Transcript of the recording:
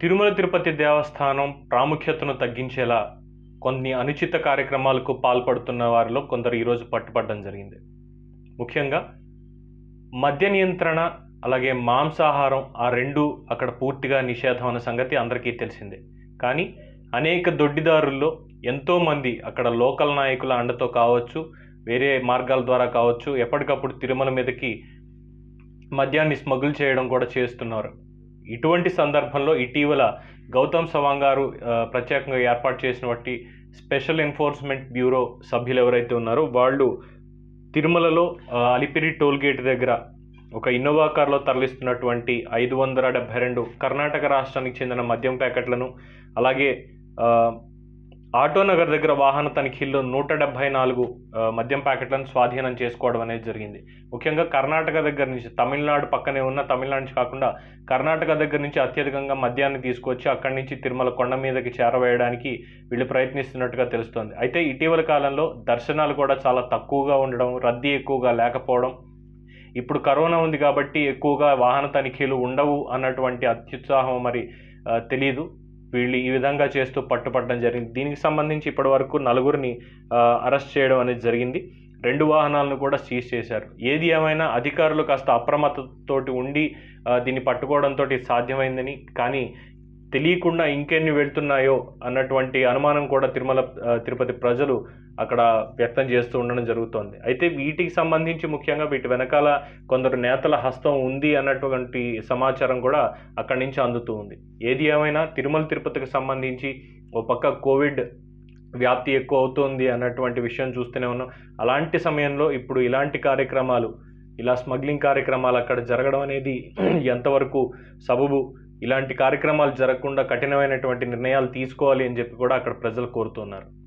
తిరుమల తిరుపతి దేవస్థానం ప్రాముఖ్యతను తగ్గించేలా కొన్ని అనుచిత కార్యక్రమాలకు పాల్పడుతున్న వారిలో కొందరు ఈరోజు పట్టుపడడం జరిగింది. ముఖ్యంగా మద్య నియంత్రణ అలాగే మాంసాహారం ఆ రెండు అక్కడ పూర్తిగా నిషేధం అన్న సంగతి అందరికీ తెలిసిందే. కానీ అనేక దొడ్డిదారుల్లో ఎంతోమంది అక్కడ లోకల్ నాయకుల అండతో కావచ్చు వేరే మార్గాల ద్వారా కావచ్చు ఎప్పటికప్పుడు తిరుమల మీదకి మద్యాన్ని స్మగుల్ చేయడం కూడా చేస్తున్నారు. ఇటువంటి సందర్భంలో ఇటీవల గౌతమ్ సవాంగ్ గారు ప్రత్యేకంగా ఏర్పాటు చేసినటువంటి స్పెషల్ ఎన్ఫోర్స్మెంట్ బ్యూరో సభ్యులు ఎవరైతే ఉన్నారో వాళ్ళు తిరుమలలో అలిపిరి టోల్ గేట్ దగ్గర ఒక ఇన్నోవా కార్లో తరలిస్తున్నటువంటి ఐదు వందల డెబ్బై రెండు కర్ణాటక రాష్ట్రానికి చెందిన మద్యం ప్యాకెట్లను అలాగే ఆటోనగర్ దగ్గర వాహన తనిఖీల్లో నూట డెబ్బై నాలుగు మద్యం ప్యాకెట్లను స్వాధీనం చేసుకోవడం అనేది జరిగింది. ముఖ్యంగా కర్ణాటక దగ్గర నుంచి తమిళనాడు పక్కనే ఉన్న తమిళనాడు నుంచి కాకుండా కర్ణాటక దగ్గర నుంచి అత్యధికంగా మద్యాన్ని తీసుకొచ్చి అక్కడి నుంచి తిరుమల కొండ మీదకి చేరవేయడానికి వీళ్ళు ప్రయత్నిస్తున్నట్టుగా తెలుస్తోంది. అయితే ఇటీవల కాలంలో దర్శనాలు కూడా చాలా తక్కువగా ఉండడం రద్దీ ఎక్కువగా లేకపోవడం ఇప్పుడు కరోనా ఉంది కాబట్టి ఎక్కువగా వాహన తనిఖీలు ఉండవు అన్నటువంటి అత్యుత్సాహం మరి తెలియదు వీళ్ళు ఈ విధంగా చేస్తూ పట్టుపట్టడం జరిగింది. దీనికి సంబంధించి ఇప్పటి వరకు నలుగురిని అరెస్ట్ చేయడం అనేది జరిగింది. రెండు వాహనాలను కూడా సీజ్ చేశారు. ఏది ఏమైనా అధికారులు కాస్త అప్రమత్తతోటి ఉండి దీన్ని పట్టుకోవడంతో సాధ్యమైందని కానీ తెలియకుండా ఇంకెన్ని వెళ్తున్నాయో అన్నటువంటి అనుమానం కూడా తిరుమల తిరుపతి ప్రజలు అక్కడ వ్యక్తం చేస్తూ ఉండడం జరుగుతోంది. అయితే వీటికి సంబంధించి ముఖ్యంగా వీటి వెనకాల కొందరు నేతల హస్తం ఉంది అన్నటువంటి సమాచారం కూడా అక్కడి నుంచి అందుతూ ఉంది. ఏది ఏమైనా తిరుమల తిరుపతికి సంబంధించి ఓ పక్క కోవిడ్ వ్యాప్తి ఎక్కువ అవుతుంది అన్నటువంటి విషయం చూస్తూనే ఉన్నాం. అలాంటి సమయంలో ఇప్పుడు ఇలాంటి కార్యక్రమాలు ఇలా స్మగ్లింగ్ కార్యక్రమాలు అక్కడ జరగడం అనేది ఎంతవరకు సబబు ఇలాంటి కార్యక్రమాలు జరగకుండా కఠినమైనటువంటి నిర్ణయాలు తీసుకోవాలి అని చెప్పి కూడా అక్కడ ప్రజలు కోరుతున్నారు.